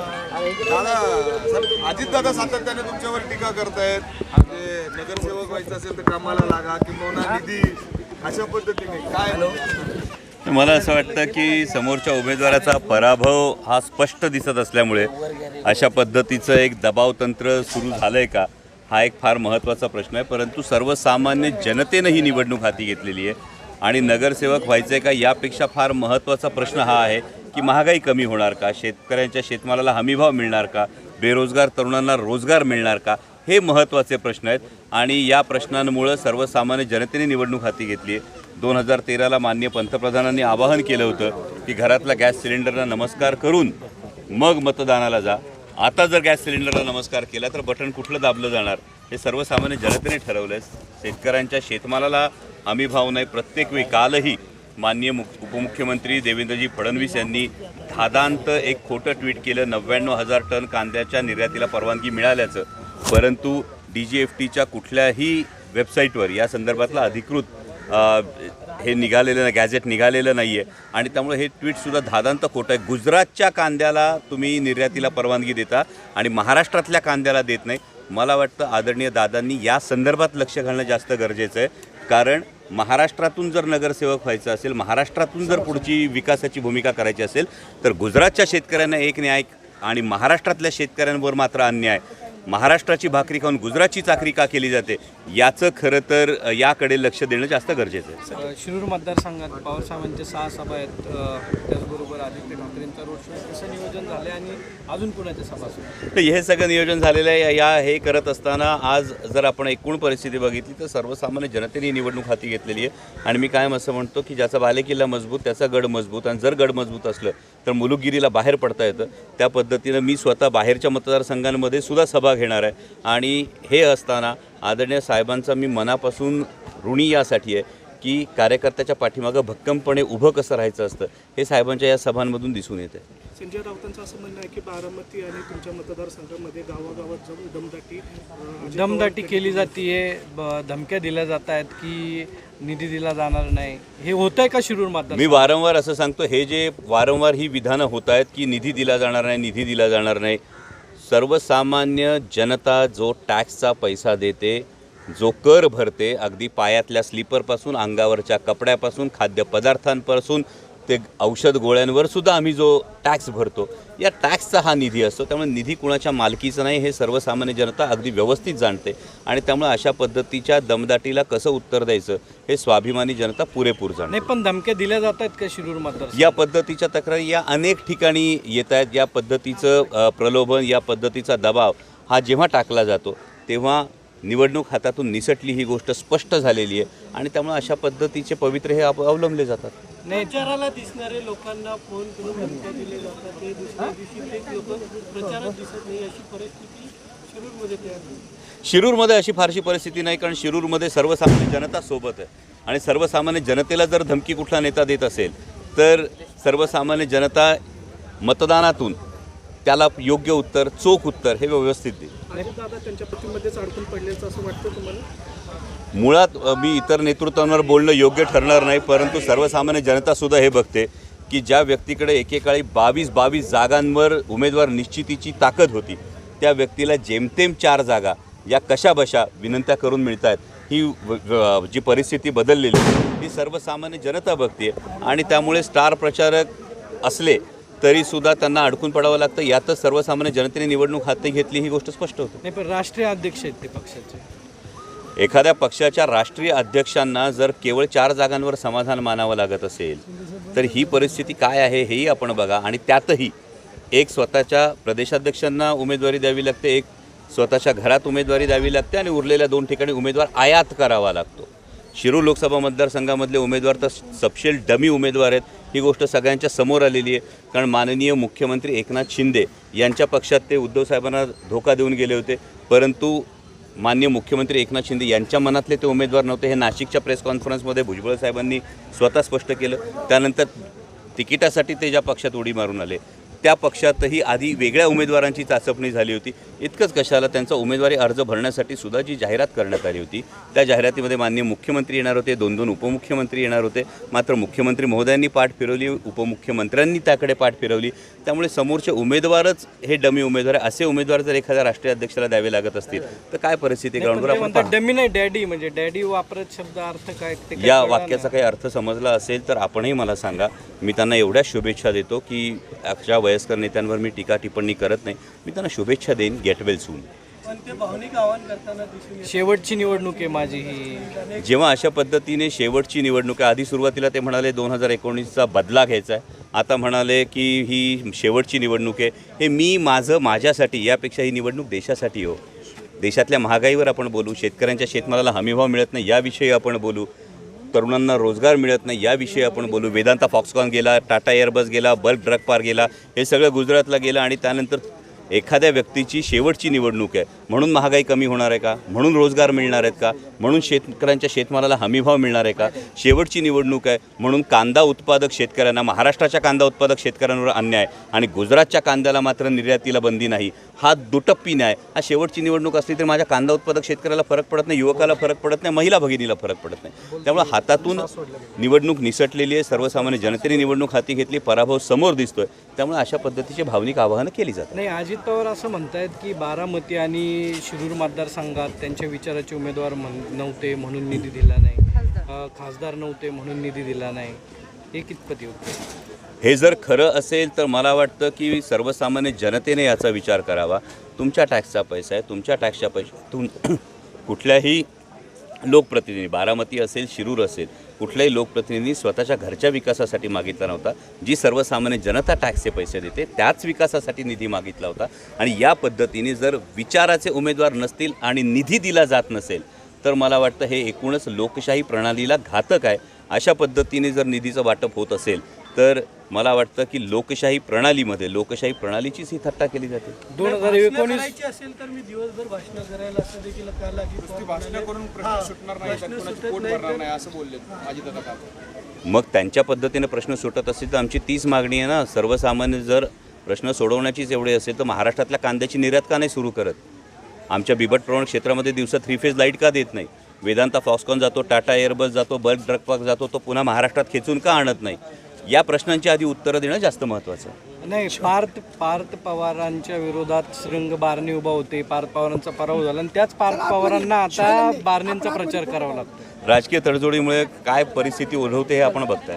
दादा अजित दादा सातत्याने तुमच्यावर टीका करतायत. म्हणजे नगरसेवक व्हायचं असेल तर कामाला लागा किंवा निधी अशा पद्धतीने. काय? मला असं वाटतं की समोरच्या उमेदवाराचा पराभव हा स्पष्ट दिसत असल्यामुळे अशा पद्धतीचं एक दबाव तंत्र सुरू झालं आहे का? हा एक फार महत्त्वाचा प्रश्न आहे परंतु सर्वसामान्य जनतेनं ही निवडणूक हाती घेतलेली आहे. आणि नगरसेवक व्हायचं आहे का यापेक्षा फार महत्त्वाचा प्रश्न हा आहे की महागाई कमी होणार का? शेतकऱ्यांच्या शेतमालाला हमीभाव मिळणार का? बेरोजगार तरुणांना रोजगार मिळणार का? हे महत्त्वाचे प्रश्न आहेत आणि या प्रश्नांमुळं सर्वसामान्य जनतेने निवडणूक हाती घेतली आहे. दोन हजार तेराला माननीय पंतप्रधानांनी आवाहन केलं होतं की घरातला गॅस सिलेंडरला नमस्कार करून मग मतदानाला जा. आता जर गॅस सिलेंडरला नमस्कार केला तर बटन कुठलं दाबलं जाणार? हे सर्वसामान्य जनतेने ठरवलं आहे शेतकऱ्यांच्या शेतमालाला हमी भाव नाही प्रत्येक वेळी कालही माननीय मुख उपमुख्यमंत्री देवेंद्रजी फडणवीस यांनी धादांत एक खोटं ट्विट केलं. नव्याण्णव हजार टन कांद्याच्या निर्यातीला परवानगी मिळाल्याचं. परंतु डी जी एफ टीच्या कुठल्याही वेबसाईटवर या संदर्भातला अधिकृत हे निघालेलं नाही गॅझेट निघालेलं नाही आहे आणि त्यामुळे हे ट्विटसुद्धा धादांत खोटं आहे. गुजरातच्या कांद्याला तुम्ही निर्यातीला परवानगी देता आणि महाराष्ट्रातल्या कांद्याला देत नाही. मला वाटतं आदरणीय दादांनी या संदर्भात लक्ष घालणं जास्त गरजेचं आहे. कारण महाराष्ट्रातून जर नगरसेवक व्हायचं असेल महाराष्ट्रातून जर पुढची विकासाची भूमिका करायची असेल तर गुजरातच्या शेतकऱ्यांना एक न्याय आणि महाराष्ट्रातल्या शेतकऱ्यांवर मात्र अन्याय. महाराष्ट्राची भाकरी खाऊन गुजरातची चाकरी का केली जाते? याचं खरं तर याकडे लक्ष देणं जास्त गरजेचं आहे. शिरूर मतदारसंघात पवारसाहेबांचे सहा सभा आहेत. त्याचबरोबर आदित्य ठाकरेंचा रोड शो. कसं नियोजन झालं आणि अजून कुणाच्या सभा हे सगळं नियोजन झालेलं आहे. या हे करत असताना आज जर आपण एकूण परिस्थिती बघितली तर सर्वसामान्य जनतेने ही निवडणूक हाती घेतलेली आहे. आणि मी कायम असं म्हणतो की ज्याचा बालेकिल्ला मजबूत त्याचा गड मजबूत आणि जर गड मजबूत असलं तर मुलुकगिरीला बाहेर पडता येतं. त्या पद्धतीनं मी स्वतः बाहेरच्या मतदारसंघांमध्ये सुद्धा सभा घेणार आहे. आणि हे असताना आदरणीय साहेबांचा मी मनापासून ऋणी यासाठी आहे की कार्यकर्त्याच्या पाठीमागं भक्कमपणे उभं कसं राहायचं असतं हे साहेबांच्या या सभांमधून दिसून येतं संजय राऊतांचं असं म्हणणं आहे की बारामती आणि तुमच्या मतदारसंघामध्ये गावागावात जाऊन दमदाटी दमदाटी केली जाते धमक्या दिल्या जात आहेत की निधी दिला जाणार नाही. हे होत आहे का शिरूर मतदार मी वारंवार असं सांगतो हे जे वारंवार ही विधानं होत आहेत की निधी दिला जाणार नाही निधी दिला जाणार नाही सर्वसामान्य जनता जो टॅक्सचा पैसा देते जो कर भरते अगदी पायातल्या स्लीपरपासून अंगावरच्या कपड्यापासून खाद्यपदार्थांपासून ते औषध गोळ्यांवर सुद्धा आम्ही जो टॅक्स भरतो या टॅक्सचा हा निधी असतो. त्यामुळे निधी कुणाच्या मालकीचं नाही हे सर्वसामान्य जनता अगदी व्यवस्थित जाणते. आणि त्यामुळे अशा पद्धतीच्या दमदाटीला कसं उत्तर द्यायचं हे स्वाभिमानी जनता पुरेपूर जाणते. नाही पण धमक्या दिल्या जात आहेत का शिरूर मतदार या पद्धतीच्या तक्रारी या अनेक ठिकाणी येत आहेत या पद्धतीचं प्रलोभन या पद्धतीचा दबाव हा जेव्हा टाकला जातो तेव्हा निवडणूक हातातून निसटली ही गोष्ट स्पष्ट झालेली आहे आणि त्यामुळे अशा पद्धतीचे पवित्र हे अव- अवलंबले जातात. प्रचाराला दिसणारे लोकांना फोन करून धमक्या दिले जातात. ते दुसऱ्या दिवशी तेच लोक प्रचारात दिसत नाही अशी परिस्थिती शिरूरमध्ये तयार झाली. शिरूरमध्ये अशी फारशी परिस्थिती नाही कारण शिरूरमध्ये सर्वसामान्य जनता सोबत आहे. आणि सर्वसामान्य जनतेला जर धमकी कुठला नेता देत असेल तर सर्वसामान्य जनता मतदानातून त्याला योग्य उत्तर चोख उत्तर हे व्यवस्थित देईल. दादा त्यांच्या पतीमध्येच अडकून पडल्याचं असं वाटतं तुम्हाला? मुळात मी इतर नेतृत्वांवर बोलणं योग्य ठरणार नाही परंतु सर्वसामान्य जनतासुद्धा हे बघते की ज्या व्यक्तीकडे एकेकाळी बावीस बावीस जागांवर उमेदवार निश्चितीची ताकद होती त्या व्यक्तीला जेमतेम चार जागा या कशा बशा विनंत्या करून मिळत आहेत ही जी परिस्थिती बदललेली आहे, ही सर्वसामान्य जनता बघते आणि त्यामुळे स्टार प्रचारक असले तरीसुद्धा त्यांना अडकून पडावं लागतं. यातच सर्वसामान्य जनतेने निवडणूक हाती घेतली ही गोष्ट स्पष्ट होते. नाही पण राष्ट्रीय अध्यक्ष आहेत ते पक्षाचे. एखाद्या पक्षाच्या राष्ट्रीय अध्यक्षांना जर केवळ चार जागांवर समाधान मानावं लागत असेल तर ही परिस्थिती काय आहे हेही आपण बघा. आणि त्यातही एक स्वतःच्या प्रदेशाध्यक्षांना उमेदवारी द्यावी लागते एक स्वतःच्या घरात उमेदवारी द्यावी लागते आणि उरलेल्या दोन ठिकाणी उमेदवार आयात करावा लागतो. शिरूर लोकसभा मतदारसंघामध्ये उमेदवार तर सपशेल डमी उमेदवार आहेत. ही गोष्ट सगळ्यांच्या समोर आलेली आहे. कारण माननीय मुख्यमंत्री एकनाथ शिंदे यांच्या पक्षात ते उद्धव साहेबांना धोका देऊन गेले होते. परंतु माननीय मुख्यमंत्री एकनाथ शिंदे यांच्या मनातले ते उमेदवार नव्हते. हे नाशिकच्या प्रेस कॉन्फरन्समध्ये भुजबळ साहेबांनी स्वतः स्पष्ट केलं. त्यानंतर तिकिटासाठी ते ज्या पक्षात उडी मारून आले त्या पक्षातही आधी वेगळ्या उमेदवारांची चाचपणी झाली होती. इतकंच कशाला त्यांचा उमेदवारी अर्ज भरण्यासाठी सुद्धा जी जाहिरात करण्यात आली होती. त्या जाहिरातीमध्ये माननीय मुख्यमंत्री येणार होते दोन दोन उपमुख्यमंत्री येणार होते. मात्र मुख्यमंत्री महोदयांनी पाठ फिरवली उपमुख्यमंत्र्यांनी त्याकडे पाठ फिरवली. त्यामुळे समोरचे उमेदवारच हे डमी उमेदवार असे उमेदवार जर एखाद्या राष्ट्रीय अध्यक्षाला द्यावे लागत असतील तर काय परिस्थिती ग्राउंडवर आपण. डमी नाही डॅडी. म्हणजे डॅडी वापरत शब्द अर्थ काय? या वाक्याचा काही अर्थ समजला असेल तर आपणही मला सांगा. मी त्यांना एवढ्या शुभेच्छा देतो की अशा वयस्कर नेत्यांवर मी टीका टिप्पणी करत नाही. मी त्यांना शुभेच्छा देईन. Get well soon. शेवटची निवडणूक आहे माझी ही. जेव्हा अशा पद्धतीने शेवटची निवडणूक आहे आधी सुरुवातीला ते म्हणाले दोन हजार एकोणीसचा बदला घ्यायचा आहे. आता म्हणाले की ही शेवटची निवडणूक आहे. हे मी माझं माझ्यासाठी यापेक्षा ही निवडणूक देशासाठी हो. देशातल्या महागाईवर आपण बोलू शेतकऱ्यांच्या शेतमालाला हमीभाव मिळत नाही याविषयी आपण बोलू. तरुणांना रोजगार मिळत नाही याविषयी आपण बोलू. वेदांता फॉक्सकॉन गेला टाटा एअरबस गेला बल्क ड्रग पार गेला हे सगळं गुजरातला गेलं आणि त्यानंतर एखाद्या व्यक्तीची शेवटची निवडणूक आहे. म्हणून महागाई कमी होणार आहे का? म्हणून रोजगार मिळणार आहेत का? म्हणून शेतकऱ्यांच्या शेतमालाला हमीभाव मिळणार आहे का? शेवटची निवडणूक आहे. म्हणून कांदा उत्पादक शेतकऱ्यांना महाराष्ट्राच्या कांदा उत्पादक शेतकऱ्यांवर अन्याय आणि गुजरातच्या कांद्याला मात्र निर्यातीला बंदी नाही. हा दुटप्पी न्याय हा शेवटची निवडणूक असली तरी माझ्या कांदा उत्पादक शेतकऱ्याला फरक पडत नाही युवकाला फरक पडत नाही महिला भगिनीला फरक पडत नाही. त्यामुळे हातातून निवडणूक निसटलेली आहे. सर्वसामान्य जनतेने निवडणूक हाती घेतली पराभव समोर दिसतोय. त्यामुळे अशा पद्धतीचे भावनिक आवाहनं केली जातात. नाही पवार असं म्हणतायत की बारामती आणि शिरूर मतदारसंघात त्यांच्या विचाराचे उमेदवार म्हण नव्हते म्हणून निधी दिला नाही. अ, खासदार नव्हते म्हणून निधी दिला नाही. हे कितपत योग्य हे जर खरं असेल तर मला वाटतं की सर्वसामान्य जनतेने याचा विचार करावा. तुमच्या टॅक्सचा पैसा आहे तुमच्या टॅक्सच्या पैशातून कुठल्याही लोकप्रतिनिधी बारामती असेल शिरूर असेल कुठल्याही लोकप्रतिनिधी स्वतःच्या घरच्या विकासासाठी मागितला नव्हता. जी सर्वसामान्य जनता टॅक्सचे पैसे देते त्याच विकासासाठी निधी मागितला होता. आणि या पद्धतीने जर विचाराचे उमेदवार नसतील आणि निधी दिला जात नसेल तर मला वाटतं हे एकूणच लोकशाही प्रणालीला घातक आहे. अशा पद्धतीने जर निधीचं वाटप होत असेल तर मला वाटतं की लोकशाही प्रणालीमध्ये लोकशाही प्रणालीचीच ही थट्टा केली जाते. दोन हजार एकोणीस करायची असेल तर मी दिवसभर भाषण करायला असं देखील भाषण करून प्रश्न सुटणार नाही असं बोलले मग त्यांच्या पद्धतीने प्रश्न सुटत असतील तर आमची तीच मागणी आहे ना. सर्वसामान्य जर प्रश्न सोडवण्याचीच एवढे असेल तर महाराष्ट्रातल्या कांद्याची निर्यात का नाही सुरू करत? आमच्या बिबट प्रवण क्षेत्रामध्ये दिवसा थ्री फेज लाइट का देत नाही? वेदांता फॉक्सकॉन जातो टाटा एअरबस जातो बल्क ड्रग पार्क जातो तो पुन्हा महाराष्ट्रात खेचून का आणत नाही? या प्रश्नांची आधी उत्तरं देणं जास्त महत्त्वाचं आहे. नाही पार्थ पार्थ पवारांच्या विरोधात श्रृंग बारणे उभा होते पार्थ पवारांचा पराभव झाला आणि त्याच पार्थ पवारांना आता बारणेंचा प्रचार करावा लागतो. राजकीय तडजोडीमुळे काय परिस्थिती ओढवते हे आपण बघताय.